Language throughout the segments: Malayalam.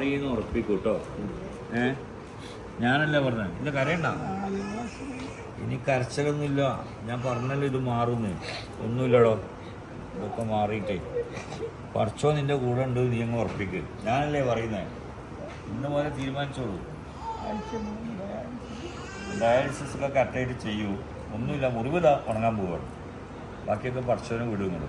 മാറിയെന്ന് ഉറപ്പിക്കൂട്ടോ. ഏ? ഞാനല്ലേ പറഞ്ഞത് ഇത് കരയണ്ട. ഇനി കരച്ചിലൊന്നുമില്ല. ഞാൻ പറഞ്ഞല്ലോ ഇത് മാറുന്ന്. ഒന്നുമില്ലടോ. ഇതൊക്കെ മാറിയിട്ടേ. പറിച്ചോ നിന്റെ കൂടെ ഉണ്ട് നീ അങ്ങ് ഉറപ്പിക്ക്. ഞാനല്ലേ പറയുന്നേ? ഇന്ന് പോലെ തീരുമാനിച്ചോളൂ. ഡയാലിസിസ് ഒക്കെ കറക്റ്റായിട്ട് ചെയ്യൂ. ഒന്നുമില്ല മുറിവ് ഉറങ്ങാൻ ഉണങ്ങാൻ പോവാണ് ബാക്കിയൊക്കെ പഠിച്ചവനെ വിടും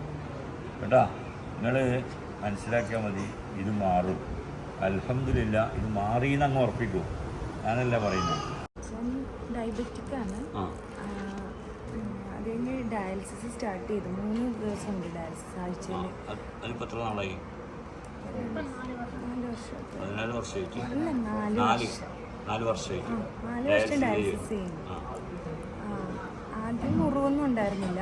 കേട്ടാ? നിങ്ങൾ മനസ്സിലാക്കിയാൽ മതി ഇത് മാറും. അൽഹംദുലില്ല ഇത് മാറിയെന്ന് അങ്ങ് ഉറപ്പിക്കൂ. ഞാനല്ല പറയുന്നത്. ഡയബറ്റിക് ആണ്. അത് കഴിഞ്ഞ് ഡയാലിസിസ് സ്റ്റാർട്ട് ചെയ്തു. മൂന്ന് ദിവസം ഉണ്ട് ഡയാലിസിസ് ആഴ്ചയിൽ അത് അതിപ്പോൾ എത്ര നാളായി? നാല് വർഷം. പതിനാല് വർഷമായിട്ട്. നാല് നാല് നാല് വർഷമായിട്ട്. നാല് വർഷം ഡയാലിസിസ് ചെയ്യുന്നു. ആദ്യം മുറിവൊന്നും ഉണ്ടായിരുന്നില്ല.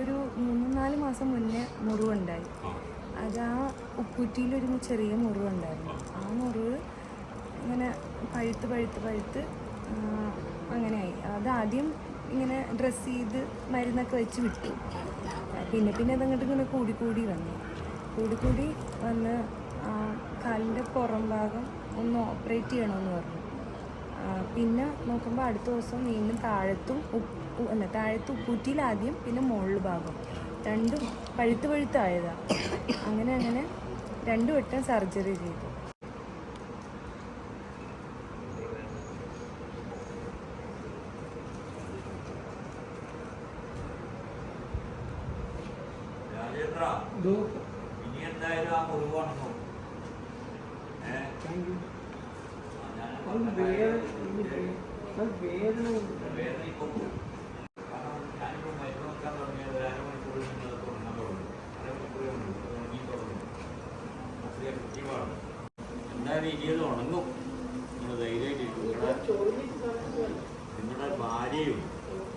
ഒരു മൂന്ന് നാല് മാസം മുന്നേ മുറിവുണ്ടായി. അത് ആ ഉപ്പുറ്റിയിലൊരു ചെറിയ മുറിവുണ്ടായിരുന്നു. ആ മുറിവ് ഇങ്ങനെ പഴുത്ത് പഴുത്ത് പഴുത്ത് അങ്ങനെയായി. അത് ആദ്യം ഇങ്ങനെ ഡ്രസ്സ് ചെയ്ത് മരുന്നൊക്കെ വെച്ച് വിട്ടു. പിന്നെ പിന്നെ അതങ്ങോട്ട് ഇങ്ങനെ കൂടി കൂടി വന്നു. കൂടി കൂടി വന്ന് ആ, കാലിന്റെ പുറം ഭാഗം ഒന്ന് ഓപ്പറേറ്റ് ചെയ്യണമെന്ന് പറഞ്ഞു. പിന്നെ നോക്കുമ്പോൾ അടുത്ത ദിവസം വീണ്ടും താഴത്തും അല്ല താഴത്ത് ഉപ്പൂറ്റിയിലാദ്യം പിന്നെ മുകളിൽ ഭാഗം. രണ്ടും പഴുത്ത് പഴുത്തായതാ. അങ്ങനെ അങ്ങനെ രണ്ടു വട്ടം സർജറി ചെയ്തു. ഇനി എന്തായാലും ആ വേദന ഇപ്പൊ എന്തായാലും ഇനി അത് ഉണങ്ങും. നിങ്ങൾ ധൈര്യമായിട്ട് നിങ്ങളുടെ ഭാര്യയും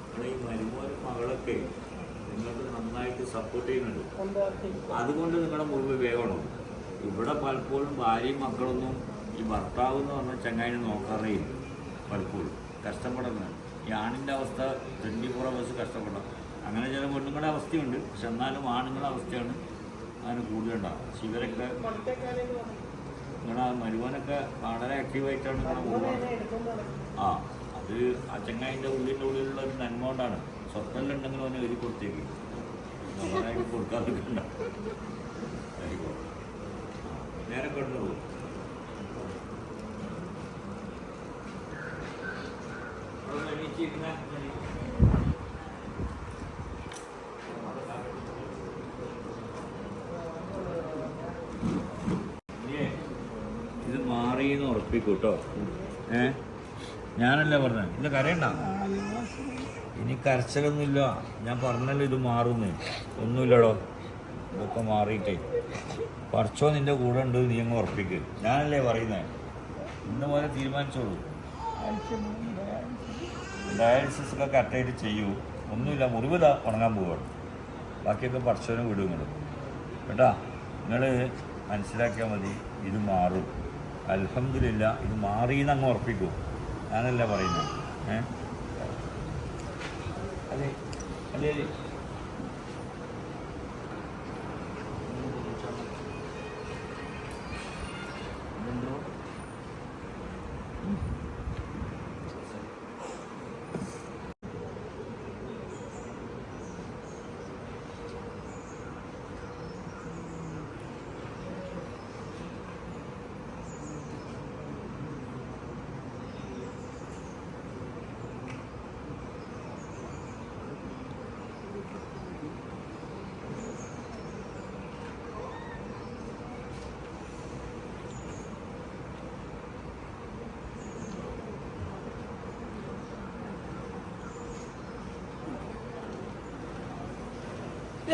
നിങ്ങളുടെ ഈ മരുമോനും മകളൊക്കെ നിങ്ങൾക്ക് നന്നായിട്ട് സപ്പോർട്ട് ചെയ്യുന്നുണ്ട്. അതുകൊണ്ട് നിങ്ങളുടെ മുറിവ് വേഗമാണ്. ഇവിടെ പലപ്പോഴും ഭാര്യയും മക്കളൊന്നും ഈ ഭർത്താവ് എന്ന് പറഞ്ഞാൽ ചങ്ങായിനെ നോക്കാറേയില്ല പലപ്പോഴും. കഷ്ടപ്പെടുന്നത് ഈ ആണിന്റെ അവസ്ഥ ട്വന്റി ഫോർ അവേഴ്സ് കഷ്ടപ്പെടാം അങ്ങനെ ചില പെണ്ണുങ്ങളുടെ അവസ്ഥയുണ്ട്. പക്ഷെ എന്നാലും ആണുങ്ങളുടെ അവസ്ഥയാണ് അതിന് കൂടുതലുണ്ടാകും ഇവരൊക്കെ മരുവനൊക്കെ വളരെ ആക്റ്റീവായിട്ടാണ് ഇങ്ങനെ പോകുന്നത്. ആ അത് ആ ചങ്ങായിന്റെ ഉള്ളിന്റെ ഉള്ളിലുള്ള ഒരു നന്മോണ്ടാണ് സ്വപ്നം ഉണ്ടെങ്കിൽ അവനെ എഴുതി കൊടുത്തേക്ക്. നമ്മളായിട്ട് കൊടുക്കാതിരിക്കണ്ട. നേരെ കൊണ്ടു Thank ഇത് ഉറപ്പിക്കൂട്ടോ ഏ? ഞാനല്ലേ പറഞ്ഞത് ഇത് കരയണ്ട. ഇനി കരച്ചിലൊന്നുമില്ല. ഞാൻ പറഞ്ഞല്ലോ ഇത് മാറുന്നു ഒന്നുമില്ലടോ. ഇതൊക്കെ മാറിയിട്ടേ. പറിച്ചോ നിന്റെ കൂടെ ഉണ്ട് നീ അങ്ങ് ഉറപ്പിക്ക്. ഞാനല്ലേ പറയുന്നത് ഇന്ന് പോലെ തീരുമാനിച്ചോളൂ. ഡയാലിസിസ് ഒക്കെ കറക്റ്റായിട്ട് ചെയ്യൂ. ഒന്നുമില്ല മുറിവില്ല ഉണങ്ങാൻ പോവുകയാണ് ബാക്കിയൊക്കെ പറിച്ചോനെ വിടും കേട്ടാ? നിങ്ങൾ മനസ്സിലാക്കിയാൽ മതി ഇത് മാറും. അൽഹംദുലില്ല ഇത് മാറിയെന്ന് അങ്ങ് ഉറപ്പിക്കൂ. ഞാനല്ല പറയുന്നത്. ഏ? അതെ. അതെ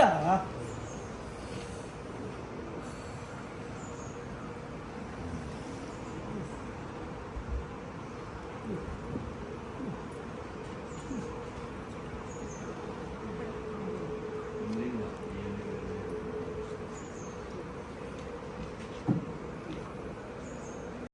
അതെ Ja,